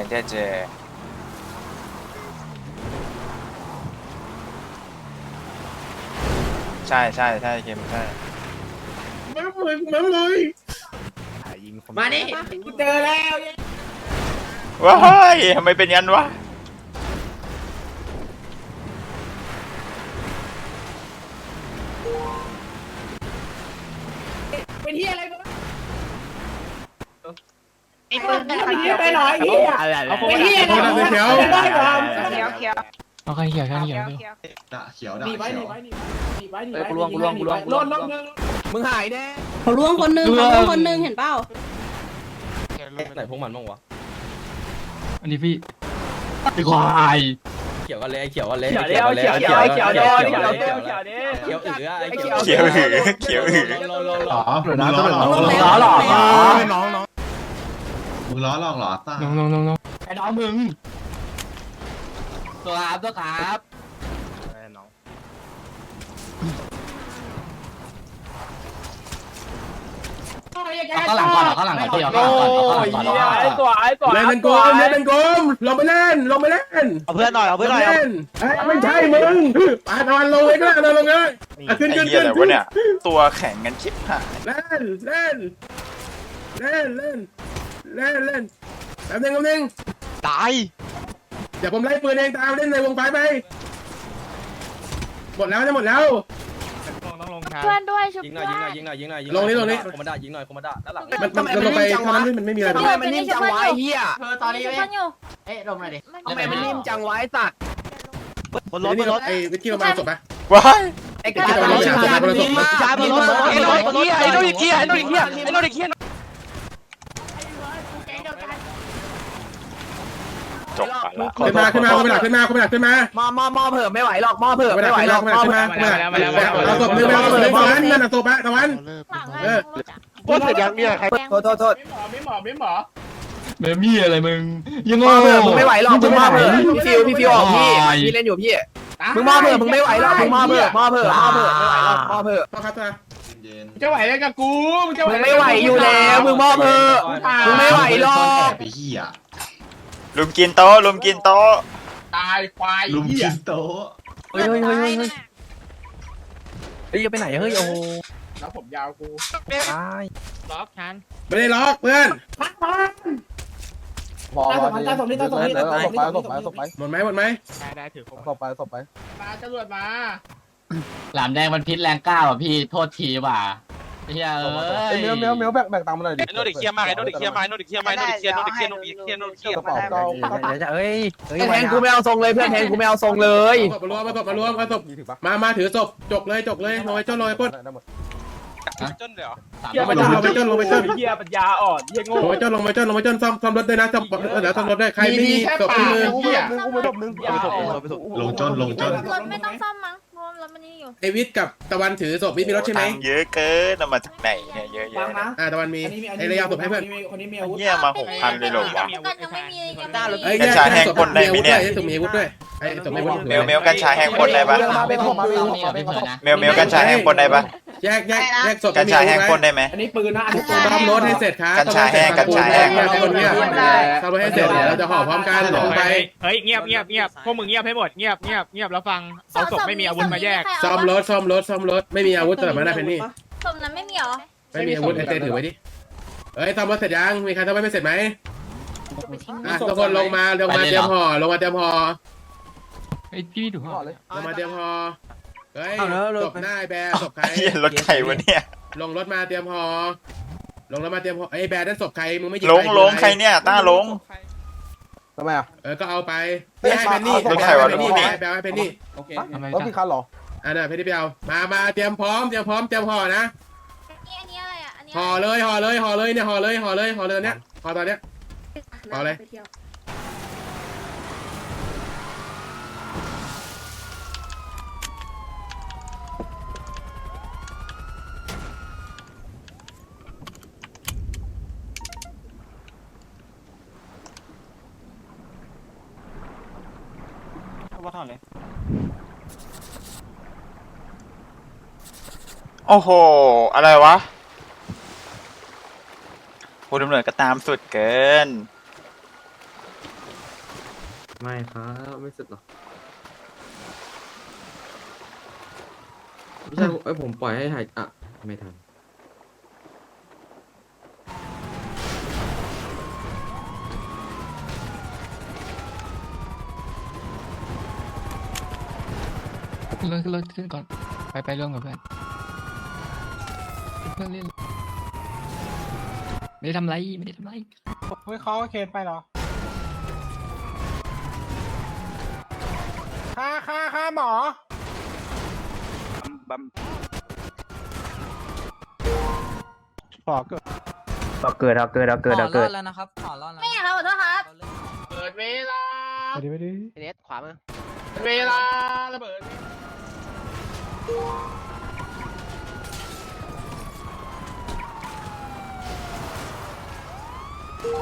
ไม่ได้เจอใช่ใช่ใช่เกมใช่มาเลยมาเลยมานี่กูเจอแล้วว้ายทำไมเป็นยันวะ เป็นที่อะไรบ้าง ไอ้ปืนเป็นที่ไปหน่อยเฮียเป็นที่อะไรเขียวได้ครับเขียวเขียวเอาใครเขียวเขียวเขียวด่าเขียวด่าหนีไปหเขีนียวไปหนีไปหนีไปหนีไปหนีไปล่นล่นล่นมึงหายแน่เขาร่วงคนนึงเขาร่วงคนนึงเห็นเปล่าไหนพวกมันบ้างวะอันนี้พี่ควายเขียวกันเลยไอ้เขียวกันเลยเขียวเดียวเขียวเดียวเขียวเดียวเขียวเดียวเขียวเดียวเขียวอือเขียวเขียวหือเขียวหืออรอหรออมึงล้อหลอกล้อหลอน้องน้อง มึงล้อหลอกเหรอตาน้องน้องน้องน้องไอ้น้องมึงตัวครับตัวครับข้างหลังก่อนข้างหลังก่อนพี่เอาข้างหลังก่อนข้างหลังก่อนไอ้ตัวไอ้ตัวเล่นเป็นกลมเล่นเป็นกลมลงไปเล่นลงไปเล่นเอาเพื่อนหน่อย เอาเพื่อนหน่อย เล่นไม่ใช่มึงปาตอนลงเลยก็ได้ลงเลยขึ้นไอ้ขึ้นเหี้ยขึ้นอะไรวะเนี่ยตัวแข็งกันชิบหายเล่นเล่นเล่นเล่น เล่นเล่นแป๊บนึงแป๊บนึงตาย เดี๋ยวผมไล่ปืนเองตามเล่นในวงไฟไป หมดแล้วจะหมดแล้ว เพื่อนด้วยชุบยิงหน่เพื่อยอนยิงหน่อยยิงหน่อยยิงหน่อยลงนี่ลงนี่ คอมมานดายิงหน่อยคอมมานดาด้านหลังมันมันมันลงไปเท่านั้นมันไม่มีอะไรทำไมมันนิ่มจังวะไอ้เหี้ยเธอตอนนี้ชุบเพื่อนอยู่เอ๊ะลงหน่อยดิมันทำไมมันนิ่มจังวะไอ้สัตว์บนรถบนี่นรถไอ้วิกกี้เรามาศพปะ ว้ายไอ้กระจายบนรถกระจายบนรถกระจายบนรถไอ้โนดิเกียไอ้โนดิเกียไอ้โนดิเกียไอ้โนดิเกีย จบไปละ ขึ้นมาขึ้นมาขึ้นมาขึ้นมาขึ้นมาขึ้นมามอมอมอเผื่อไม่ไหวหรอกมอเผื่อขึ้นไม่ไหวหรอกมมาอขึ้นเผื่อมาขึ้นมาเอาศพมือเอาศพเลยตะวันนั่นน่ะศพอะตะวันหลังเออะอพูดเสร็จยังเนี่ยใครโทษโทษโทษไม่หมอไม่หมอเบมี่อะไรมึงยังมโง่อเผื่อมึงไม่ไหวหรอกมึงมอเผื่อพี่ฟิวพี่ฟิวออกพี่พี่เล่นอยู่พี่มึงมอเผื่อมึงไม่ไหวหรอกมึงมอเผื่อมอเผื่อมอเผื่อไม่ไหวหรอกมอเผื่อต้องครับตัวเย็นจะไหวอะไรกับกูมึงจะมึงไม่ไหวอยู่แล้วมึงมอเผื่อมึงไม่ไหวหรอแอกบไปเหี้ย ลุมกินโต๊ะลุมกินโต๊ะตายควายลุมกินโต๊ะเฮ้ยเฮ้ยเฮ้ยเฮ้ยเฮ้ยเฮ้ยจะไปไหนเฮ้ยโอ้โหแล้วผมยาวกูตายไม่ได้ล็อกเพื่อนพอตาสมตาสมนี่ตาสมนี่ตาสมนี่ตาสมนี่หมดไหมหมดไหมศพไปศพไปมาตำรวจมาหลามแดงมันพิษแรงก้าวอะพี่โทษทีว่ะ เฮียเอ้ยเมียวเมียวเมียวแบ่งแบ่งตังค์มาหน่อยดิไอ้โนดิเคลียร์มากไอ้โนดิเคลียร์มากไอ้โนดิเคลียร์มากไอ้โนดิเคลียร์โนดิเคลียร์โนดิเคลียร์โนดิเคลียร์กระเป๋าเก้าเดี๋ยวจะเอ้ยแทนกูไม่เอาทรงเลยเพื่อนแทนกูไม่เอาทรงเลยศพมารวมมาศพมารวมมาศพมีถึงปะมามาถือศพจกเลยจกเลยลงไปจ้นลงไปปล้นได้หมดจนเลยเหรอสามลงไปจ้นลงไปจ้นลงไปจ้นเหี้ยปัญญาอ่อนเหี้ยโง่ลงไปจ้นลงไปจ้นลงไปจ้นซ่อมซ่อมรถด้วยนะซ่อมเดี๋ยวซ่อมรถด้วยใครไม่มีศพที่มือกูไม่กูไม่ตบนึงลงจนลงจนรถไม่ต้องซ่อมมั้งเพ ราะว่ารถมันนี่อยู่เอวิทกับตะวันถือศพวิทมีรถใช่ไหมตังค์เยอะเกินเอามาจากไหนเนี่ยเยอะแยะเนี่ยอ่าตะวันมีไอ้ระยะศพให้เพื่อนเหี้ยมาหกพันเลยเหรอวะ กันยังไม่มียังไม่มีเอ้ยกัญชาแห้งปล้นได้ไหมเนี่ย ศพมีอาวุธด้วยไอ้ศพมีอาวุธเมลเมลกัญชาแห้งปล้นได้ปะต้องมีกับพี่เพิร์นนะเมลเมลกัญชาแห้งปล้นได้ปะแยกแยกแยกศพกัญชาแห้งปล้นได้ไหม อันนี้ปืนนะ อันนี้ปืนซ่อมรถให้เสร็จครับกัญชาแห้งกัญชาแห้งคนเนี้ยซ่อมรถให้เสร็จเดี๋ยวเราจะห่อพร้อมกันลงไป เฮ้ยเงียบเงียบเงียบพวกมึงเงียบให้หมดเงียบเงียบเงียบแล้วฟังเอาศพไม่มีอาวุธมาแยกซ่อมรถซ่อมรถซ่อมรถไม่มีอาวุธแต่มาได้เพนนี่ศพนั้นไม่มีเหรอไม่มีอาวุธไอเต้ถือไว้ดิเอ้ยซ่อมรถเสร็จยังมีใครซ่อมไม่เสร็จไหมอะทุกคนลงมาลงมาเตรียมห่อลงมาเตรียมห่อไอ้พี่ดูห่อเลยลงมาเตรียมห่อเฮ้ยศพหน้าไอ้แบร์ศพใครเหี้ยรถใครวะเนี่ยลงรถมาเตรียมห่อลงรถมาเตรียมห่อไอ้แบร์นั่นศพใครมึงไม่ยิงลงลงใครเนี่ยต้าลงทำไมอะเออก็เอาไปไม่ให้เพนนี่รถใครวะเพนนี่รถใครให้แบร์ให้เพนนี่ทำไมรถกี่คันหรอ อะเดี๋ยวเพนนี่ไปเอามามาเตรียมพร้อมเตรียมพร้อมเตรียมห่อนะนี่อันนี้อะไรอะ อันนี้ห่อเลยห่อเลยห่อเลยเนี่ยห่อเลยห่อเลยห่อเลยตอนเนี้ยห่อตอนเนี้ยห่อเลย โอ้โห อะไรวะผู้ดำเนินก็ตามสุดเกิน ไม่ครับไม่สุดหรอกไม่ใช่ไอ้ผมปล่อยให้หายอะ ไม่ทันขึ้นรถขึ้นรถขึ้นก่อน ไปไปร่วมกับเพื่อนเพื่อนเล่นไม่ได้ทำไรไม่ได้ทำไรเฮ้ยเขาเคนไปเหรอค่าค่าค่าหมอเกิดเอาเกิดเอาเกิดเอาเกิดไม่อยากครับขอโทษครับเปิดเวลาไปดิไปดิเนสขวามือเวลาระเบิด ช่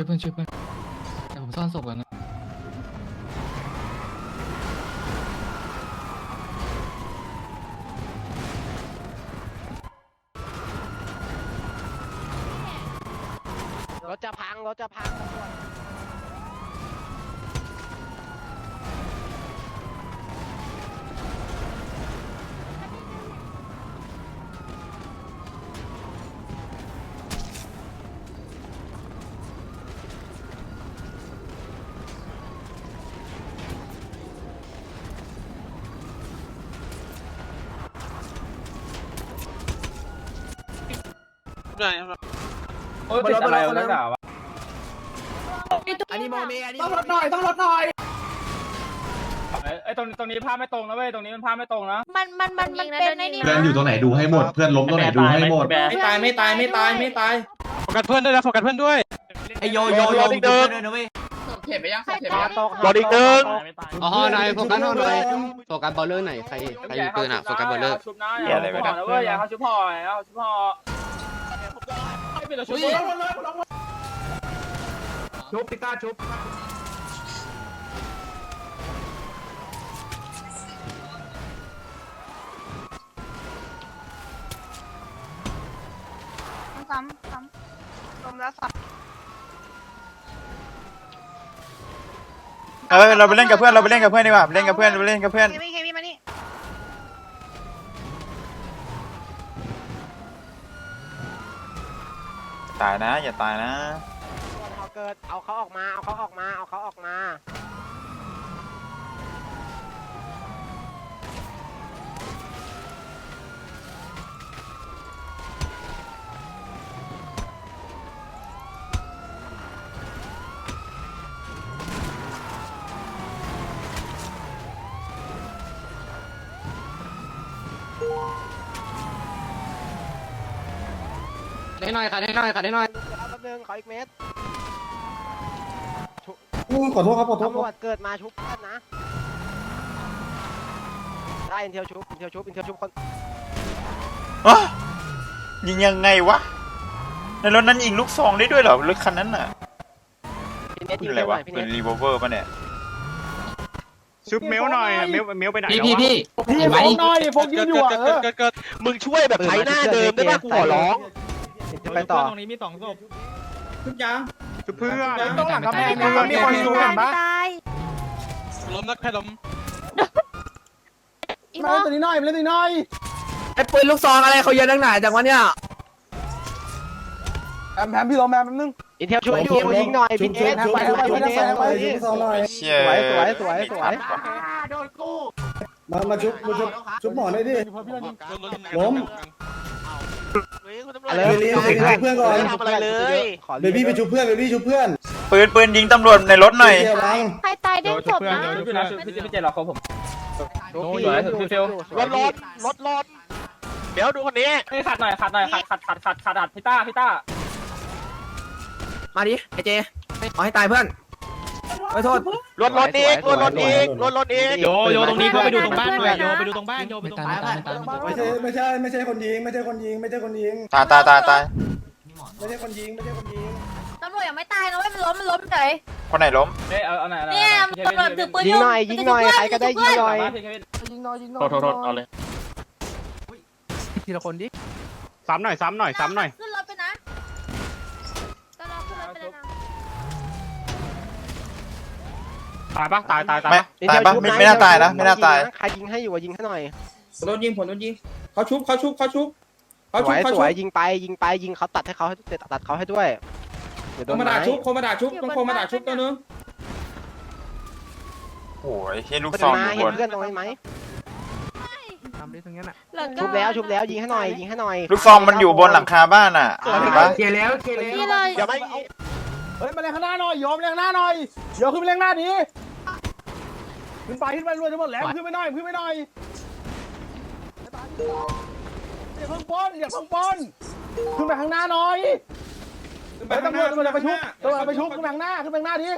วยเพื่อนช่วยเรถจะพังรถจะพังโอ้ยเป็นอะไรวะนักด่าวะอั นนี้โมเมอันนี้ต้องลดหน่อยต้องลดหน่อยไอ้ตรงตรงนี้ภาพไม่ตรงนะเว้ยตรงนี้มันภาพไม่ตรงนะมันมันมันมันเป็นไอ้นี่เพื่อนอยู่ตรงไหนดูให้หมด เพื่อนล้มตรงไหนดูให้หมด ไม่ตายไม่ตายไม่ตายไม่ตายโฟกัสเพื่อนด้วยนะโฟกัสเพื่อนด้วยไอโยโยโยอีกเดินเข็บไปยังใครเข็บตายรออีกหนึ่งอ๋อหน่อยโฟกัสหน่อยโฟกัสบอลเลอร์ไหนใครใครปืนอะโฟกัสบอลเลอร์อย่าอะไรไปนะเว้ยอย่าเขาชุบพ่ออย่าเขาชุบพ่อไม่เป็นไร ชุบชุบพิต้าชุบซ้ำซ้ำลมแล้วซ้เออเราไปเล่นกับเพื่อนเราไปเล่นกับเพื่อนดีกว่าไปเล่นกับเพื่อนไปเล่นกับเพื่อนำเคมี่เคมี่มานี่ตายนะอย่าตายนะเขาเกิด เอาเขาออกมา เอาเขาออกมา เอาเขาออกมา ให้หน่อยขัดให้หน่อยขัดให้หน่อยเอาแป๊บนึงขออีกเม็ด ขอโทษครับขอโทษตำรวจเกิดมาชุบเพื่อนนะ ได้อินเทลชุบอินเทลชุบอินเทลชุบคนอ๊ะยิงยังไงวะ ในรถนั้นยิงลูกซองได้ด้วยเหรอรถคันนั้นน่ะพี่เนสปืยินงอะไรเร็วหวะน่อยพี่เนปืนสรีโวลเวอร์ป่ะเนี่ย ชุบเมลหน่อยเมลเมลไปไหนพี่พี่พี่พี่เห็นไหมโฟกหน่อยโฟกยืเกินดอยู่เกิอะดเอเกิดอเกิดเกิดมึงช่วยแบบไถหน้าเดิมได้ป่ะกูขอร้อง จะไปต่อ ตรงนี้มีสองศพชุบยาง ชุบเพื่อนต้องหลังกำแพงนะครับมีคนชูเห็นปะตายล้มนักแค่ล้มอีมาโมเล่นตัวนี้หน่อยมาเล่นตัวนี้หน่อยไอ้ปืนลูกซองอะไรเขาเยอะนักหนาจังวะเนี่ยแอมแพมพี่รอแมมแป๊บนึงอินเทลชุบอยู่ยิงหน่อยพี่เนสชุบชุบชุบชุบชุบเชี่ยสวยสวยสวยสวยมามาชุบมาชุบชุบหมอได้ดิล้ม อะไรเรียนเรียนเพื่อนก่อน ไม่ทำอะไรเลยขอเบบี้ไปชุบเพื่อนเบบี้ชุบเพื่อนปืนปืนยิงตำรวจในรถหน่อยเดี๋ยววางใครตายเด้งศพนะชุบอยู่นะชุบพี่พี่เจหรอเขาผมชุบโอ้ยพี่เดี๋ยวเดี๋ยวรถรถรถรถเดี๋ยวดูคนนี้เฮ้ยขัดหน่อยขัดหน่อยขัดขัดขัดขัดขัดขัดพี่ต้าพี่ต้ามาดิไอเจเอาให้ตายเพื่อน ขอโทษรถรถอีกรถรถอีกรถรถอีกโยโยตรงนี้เขาไปดูตรงบ้านด้วยโยไปดูตรงบ้านโยไปไม่ตรงตายบ้านไม่ตายไม่ตายไม่ตายไม่ใช่ไม่ใช่ไม่ใช่คนยิง ไม่ใช่คนยิง ไม่ใช่คนยิงตายตายตายตายไม่ใช่คนยิงไม่ใช่คนยิงตำรวจยังไม่ตายนะเว้ยมันล้มมันล้มเฉยคนไหนล้มเฮ้ยเอาเอาไหนเอาไหนเนี่ยตำรวจถือปืนยิงหน่อยยิงหน่อยใครก็ได้ยิงหน่อยยิงน้อยยิงน้อยโทษโทษโทษเอาเลยทีละคนดิซ้ำหน่อยซ้ำหน่อยซ้ำหน่อย ขึ้นรถไปนะก็รอขึ้นรถไปเลยนะ ตายปะตายตายตายไม่ปะตายปะไม่ไม่น่าตายนะไม่น่าตาย ใครยิงให้อยู่ยิงให้หน่อยโดนยิงผมโดนยิงเขาชุบเขาชุบเขาชุบสวยสวยยิงไปยิงไปยิงเขาตัดให้เขาให้ตัดเขาให้ด้วยเดี๋ยวโดโคนมาไม้ด่าชุบโคมาด่าชุบต้องโคมาด่าชุบตัวนึงโอ้ยเฮ้ยลูกเพื่อนซองมาอยู่บนเห็นเพื่อนตรงนี้ไหมทำดิตรงนี้น่ะเหลือชุบแล้วชุบแล้วยิงให้หน่อยยิงให้หน่อยลูกซองมันอยู่บนหลังคาบ้านอะเห็นปะเคลียร์แล้วเคลียร์แล้วนี่เลยอย่าไม่เฮ้ยมาเล่นข้างหน้าหน่อยยอมเล่นข้างหน้าหน่อยเดี๋ยวขึ้นไปเล่นหน้าดิ ขึ้นไปขึ้นไปรวยทั้งหมดแล้วขึ้นไปหน่อยขึ้นไปหน่อยอย่าเพิ่งป้นอย่าเพิ่งป้นขึ้นไปข้างหน้าหน่อยไปตำรวจตำรวจไปชุบตำรวจไปชุบขึ้นไปข้างหน้าขึ้นไปข้างหน้าดิ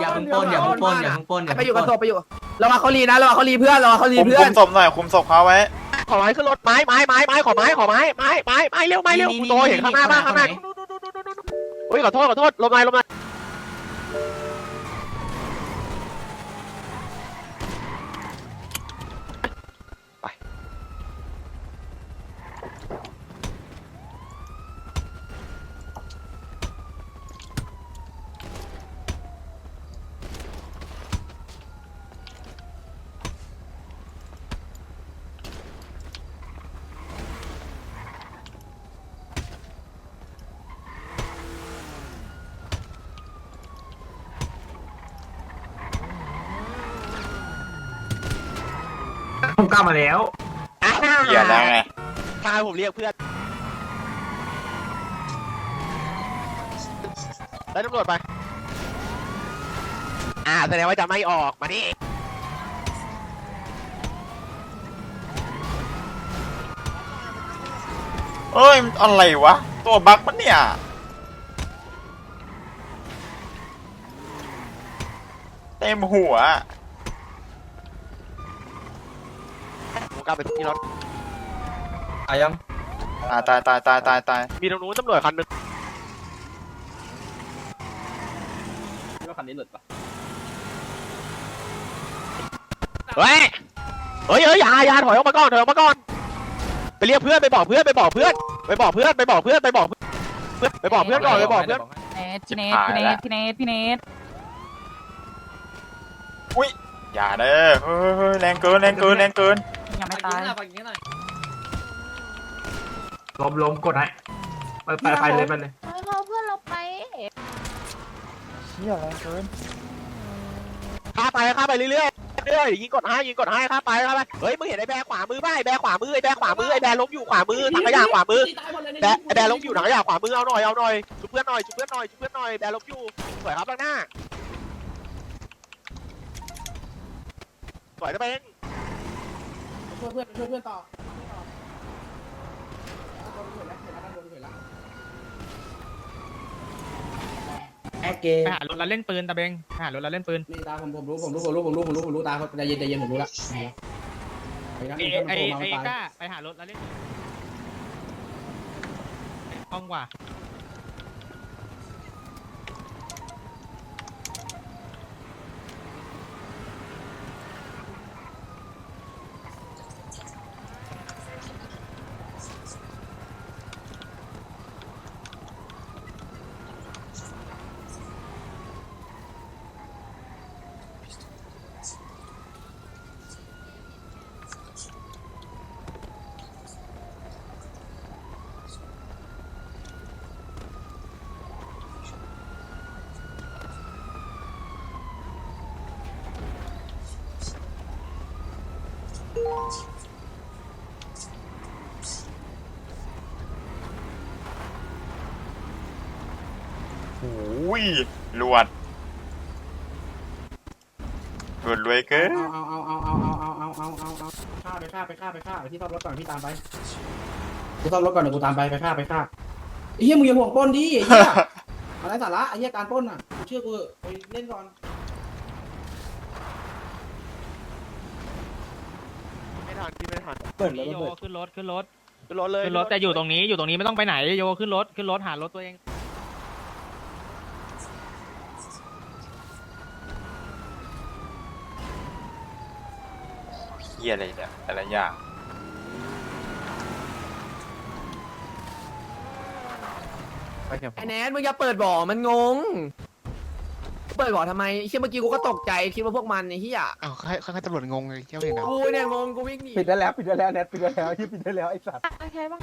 อย่าเพิ่งปล้นอย่าเพิ่งปล้นอย่าเพิ่งปล้นอย่าไปเพิ่งอยู่ปกับศล้นพไปอยู่เรามาเขาลีนะเรามาเขาลีเพื่อนเรามาเขาลีคุมเพื่อคุนมศพหน่อยคุมศพเขาไว้ ขอไม้ขึ้นรถไม้ไม้ไม้ไม้ขอไม้ขอไม้ไม้ไม้ไม้เร็วไม้เร็วกูโตเห็นข้างหน้าบ้างข้างหน้าโอ้ยขอโทษขอโทษลมไม้ลมไม้ กล้ามาแล้ว เหี้ยแล้วไงพาผมเรียกเพื่อนแล้วตำรวจไป อ่าแสดงว่าจะไม่ออก มานี่ เอ้ยอะไรวะ ตัวบั๊กมันเนี่ย เต็มหัว ผมกลับไปที่รถอายังอ่าตายตายตายตายตายมีตรงนู้นตำรวจคันหนึงว่าคันนี้หลุดปะเฮ้ยเฮ้ยเฮ้ยอย่าอย่าถอยออกมาก่อนถอยออกมาก่อนไปเรียกเพื่อนไปบอกเพื่อนไปบอกเพื่อนไปบอกเพื่อนไปบอกเพื่อนไปบอกเพื่อนไปบอกเพื่อนก่อนไปบอกเพื่อนพี่เนทพี่เนทพี่เนทพี่เนทอุ้ยอย่าเด้อเฮ้ยเฮ้ยแรงเกินแรงเกินแรงเกิน ยังไม่ตายล้มล้มกดให้ไปไปไปเลยไปเลยเฮ้ยเราเพื่อนเราไปเชี่ยแรงเกินข้าไปข้าไปเรื่อยๆเรื่อยๆยิงกดให้ยิงกดให้ข้าไปข้าไปเฮ้ยมึงเห็นไอ้แบร์ขวามือป่ะไอ้แบร์ขวามือไอ้แบร์ขวามือไอ้แบร์ล้มอยู่ขวามือถังขยะขวามือแบร์ไอ้แบร์ล้มอยู่ถังขยะขวามือเอาหน่อยเอาหน่อยชุบเพื่อนหน่อยชุบเพื่อนหน่อยชุบเพื่อนหน่อยแบร์ล้มอยู่สวยครับข้างหน้าสวยนะเป็น ช่วยเพื่อนช่วยเพื่อนต่อแอคเกไปหารถแล้วเล่นปืนตะเบงไปหารถแล้วเล่นปืนนี่ตาผมผมรู้ผมรู้ผมรู้ผมรู้ผมรู้ผมรู้ตาเขาใจเย็นใจเย็นผมรู้ละไอ้นักไอ้เรียนไอ้โทรมาไอ้ตายก้าไปหารถแล้วเล่นคล่องกว่า โอ้ยรวดรวดรวยเกินเอาเอาเอาเอาเอาเอาเอาเอาเอาเอาฆ่าไปฆ่าไปฆ่าไปฆ่าไปที่ซ่อมรถก่อนพี่ตามไปกูซ่อมรถก่อนเดี๋ยวกูตามไปไปฆ่าไปฆ่าไอ้เหี้ยมึงอย่าห่วงปล้นดิไอ้เหี้ยอะไรสาระไอ้เหี้ยการปล้นอะเชื่อกูเถอะไปเล่นก่อน ไม่ทันพี่ไม่ทัน เปิดเลยโยเปิดขึ้นรถขึ้นรถขึ้นรถเลยขึ้นรถแต่อยู่ตรงนี้อยู่ตรงนี้ไม่ต้องไปไหนโยขึ้นรถขึ้นรถหารถตัวเองเฮียอะไรเนี่ยแต่ละอย่างไอ้แนนมึงอย่าเปิดบ่อมันงง เปิดบ่อทำไมเชี่ยเมื่อกี้กูก็ตกใจคิดว่าพวกมันไอ้เหี้ยอ้าวใครใครตำรวจงงเลยเจ้าเห็นนะกูเนี่ยงงกูวิ่งหนีปิดได้แล้วปิดได้แล้วแนทปิดได้แล้วที่ปิดได้แล้วไอ้สัตว์ โอเคบ้าง